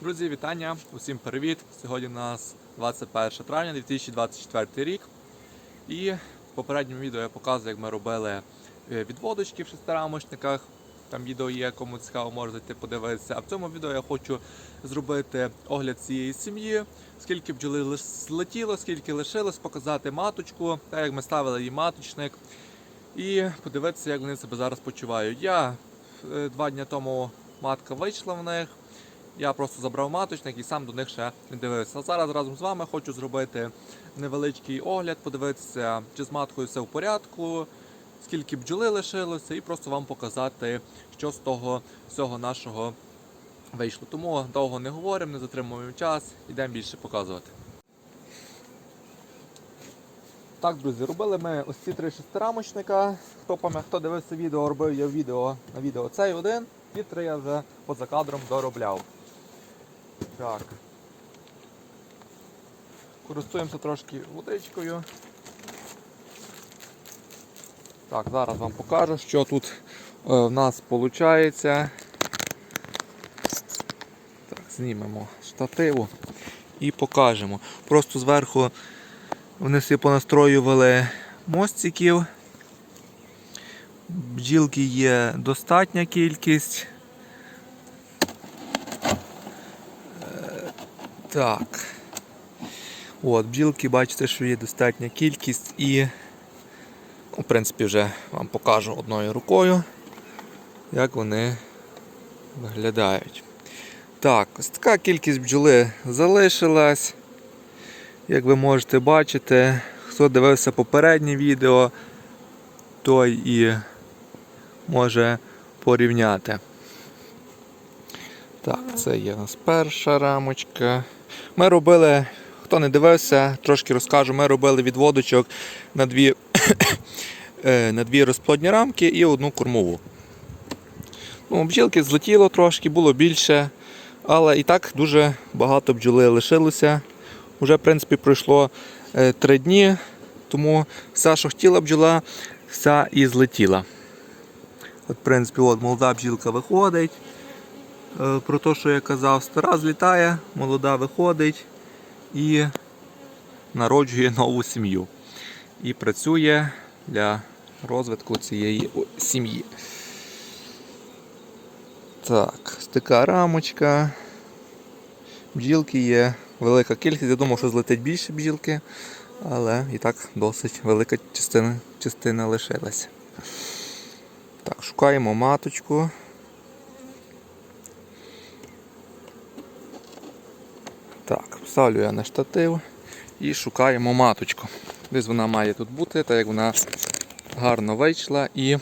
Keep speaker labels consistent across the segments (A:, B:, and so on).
A: Друзі, вітання! Усім привіт! Сьогодні у нас 21 травня 2024 рік. І в попередньому відео я показую, як ми робили е, відводочки в шестирамочниках. Там відео є, кому цікаво, можете подивитися. А в цьому відео я хочу зробити огляд цієї сім'ї, скільки бджоли злетіло, скільки лишилось, показати маточку, так як ми ставили її маточник. І подивитися, як вони себе зараз почувають. Я е, два дні тому матка вийшла в них. Я просто забрав маточник і сам до них ще не дивився. А зараз разом з вами хочу зробити невеличкий огляд, подивитися, чи з маткою все в порядку, скільки бджоли лишилося, і просто вам показати, що з того всього нашого вийшло. Тому довго не говоримо, не затримуємо час, йдемо більше показувати. Так, друзі, робили ми ось ці три шестирамочника. Хто пам'ятає, хто дивився відео, робив я відео на відео цей один, і три я вже поза кадром доробляв. Так. Користуємося трошки водичкою. Так, зараз вам покажу, що тут е, в нас виходить. Так, знімемо штативу і покажемо. Просто зверху вони всі понастроювали мостиків. Бджілки є достатня кількість. Так. От, бджілки, бачите, що є достатня кількість і, ну, в принципі, вже вам покажу одною рукою, як вони виглядають. Так, ось така кількість бджоли залишилась. Як ви можете бачити, хто дивився попереднє відео, той і може порівняти. Так, це є у нас перша рамочка. Ми робили, хто не дивився, трошки розкажу, ми робили відводочок на дві, е, на дві розплодні рамки і одну кормову. Ну, бджілки злетіло трошки, було більше, але і так дуже багато бджоли лишилося. Уже, в принципі, пройшло е, три дні, тому все, що хотіла бджола, вся і злетіла. От, в принципі, от молода бджілка виходить. Е, Про те, що я казав, стара злітає, молода виходить і народжує нову сім'ю. І працює для розвитку цієї сім'ї. Так, така рамочка. Бджілки є велика кількість. Я думав, що злетить більше бджілки, але і так досить велика частина, частина лишилася. Так, шукаємо маточку. Так, ставлю я на штатив і шукаємо маточку. Десь вона має тут бути, так як вона гарно вийшла і,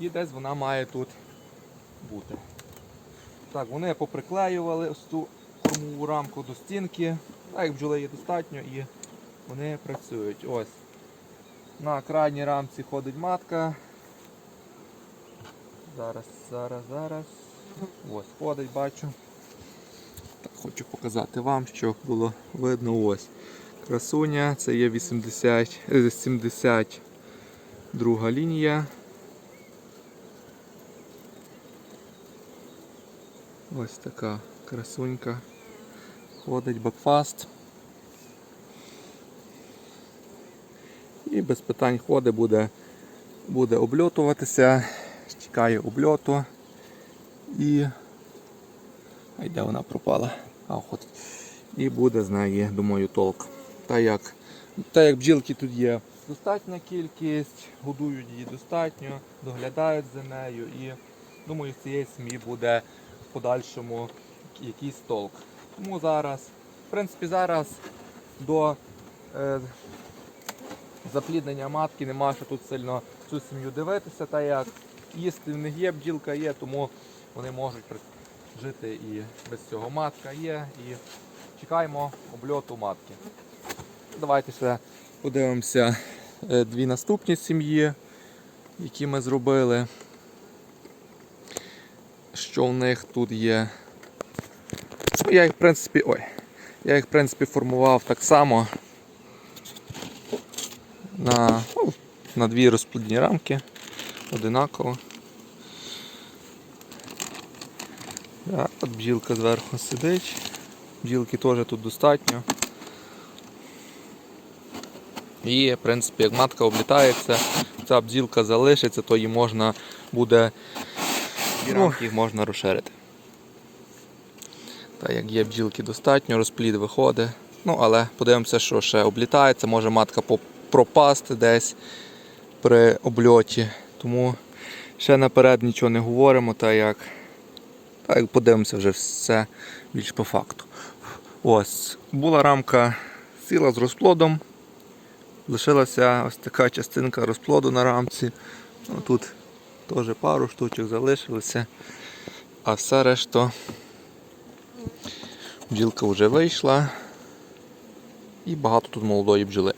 A: і десь вона має тут бути. Так, вони поприклеювали ось ту кормову рамку до стінки. Так як бджоли є достатньо і вони працюють. Ось. На крайній рамці ходить матка. Зараз, зараз, зараз. Ось, ходить, бачу. Хочу показати вам, щоб було видно ось. Красуня, це є 80, е, 72 лінія. Ось така красунька. Ходить бакфаст. І без питань ходить, буде, буде обльотуватися, чекає обльоту і. Де вона пропала? А, ходить. І буде з неї, думаю, толк. Та як, та як бджілки тут є достатня кількість, годують її достатньо, доглядають за нею і думаю, з цієї сім'ї буде в подальшому якийсь толк. Тому зараз, в принципі, зараз до е, запліднення матки нема що тут сильно цю сім'ю дивитися, та як їсти в них є, бджілка є, тому вони можуть жити і без цього. Матка є і чекаємо обльоту матки. Давайте ще подивимося е, дві наступні сім'ї, які ми зробили. Що в них тут є. Ну, я їх, в принципі, ой, я їх, в принципі, формував так само на, ну, на дві розплідні рамки. Одинаково. Так, от бджілка зверху сидить. Бджілки теж тут достатньо. І, в принципі, як матка облітається, ця бджілка залишиться, то її можна буде і
B: Ну.
A: рамки їх можна розширити. Так, як є бджілки достатньо, розплід виходить. Ну, але подивимося, що ще облітається, може матка пропасти десь при обльоті. Тому ще наперед нічого не говоримо, та як, та як подивимося вже все більш по факту. Ось, була рамка ціла з розплодом. Лишилася ось така частинка розплоду на рамці. Ну, тут теж пару штучок залишилося. А все решта бджілка вже вийшла. І багато тут молодої бджоли.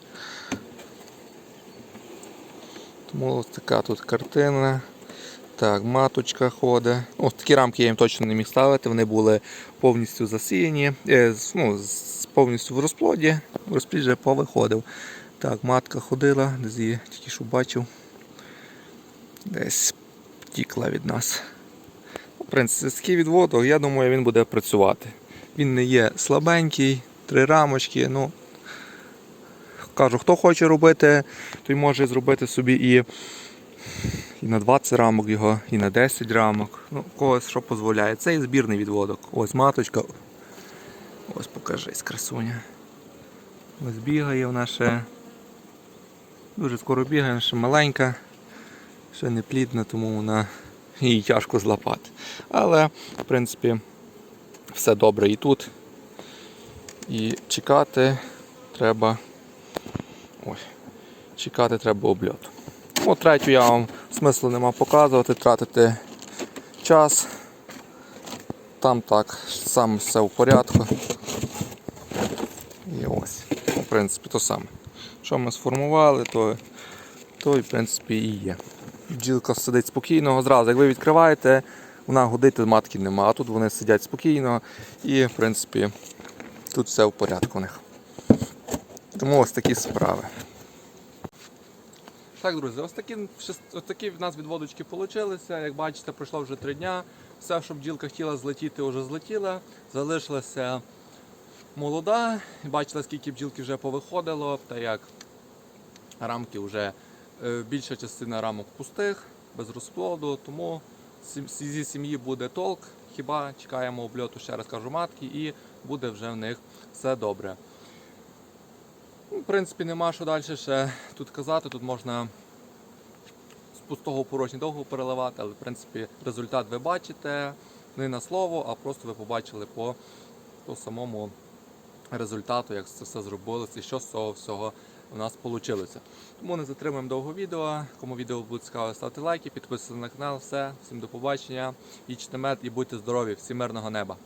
A: Тому ось така тут картина. Так, маточка ходить. Ось такі рамки я їм точно не міг ставити, вони були повністю засіяні, е, ну, повністю в розплоді, розплід вже повиходив. Так, матка ходила, десь її тільки що бачив. Десь втікла від нас. В принципі, такий відводок, я думаю, він буде працювати. Він не є слабенький, три рамочки. Ну, кажу, хто хоче робити, той може зробити собі і, і на 20 рамок його, і на 10 рамок. Ну, когось що дозволяє. Це і збірний відводок. Ось маточка. Ось покажись, красуня. Ось бігає вона ще. Дуже скоро бігає, вона ще маленька, ще не плідна, тому вона її тяжко злапати. Але, в принципі, все добре і тут. І чекати треба. Ой, чекати треба обльоту. Ну, третю я вам смислу нема показувати, тратити час. Там так, сам все в порядку. І ось. В принципі, то саме. Що ми сформували, то, то і в принципі і є. Бджілка сидить спокійно, зразу. Як ви відкриваєте, вона гудить, матки нема. А тут вони сидять спокійно і, в принципі, тут все в порядку у них. Тому ось такі справи. Так, друзі, ось такі, ось такі в нас відводочки вийшли. Як бачите, пройшло вже три дня. Все, що бджілка хотіла злетіти, вже злетіла. Залишилася молода. Бачили, скільки бджілки вже повиходило, та як рамки вже е, більша частина рамок пустих, без розплоду, тому зі сім'ї буде толк. Хіба чекаємо обльоту, ще раз кажу, матки, і буде вже в них все добре. Ну, В принципі, нема що далі ще тут казати. Тут можна з пустого в довго переливати, але в принципі результат ви бачите не на слово, а просто ви побачили по, по самому результату, як це все зробилося і що з цього всього у нас вийшло. Тому не затримуємо довго відео. Кому відео буде цікаво, ставте лайки, підписуйтесь на канал. Все, всім до побачення. Їдьте мед і будьте здорові, всім мирного неба.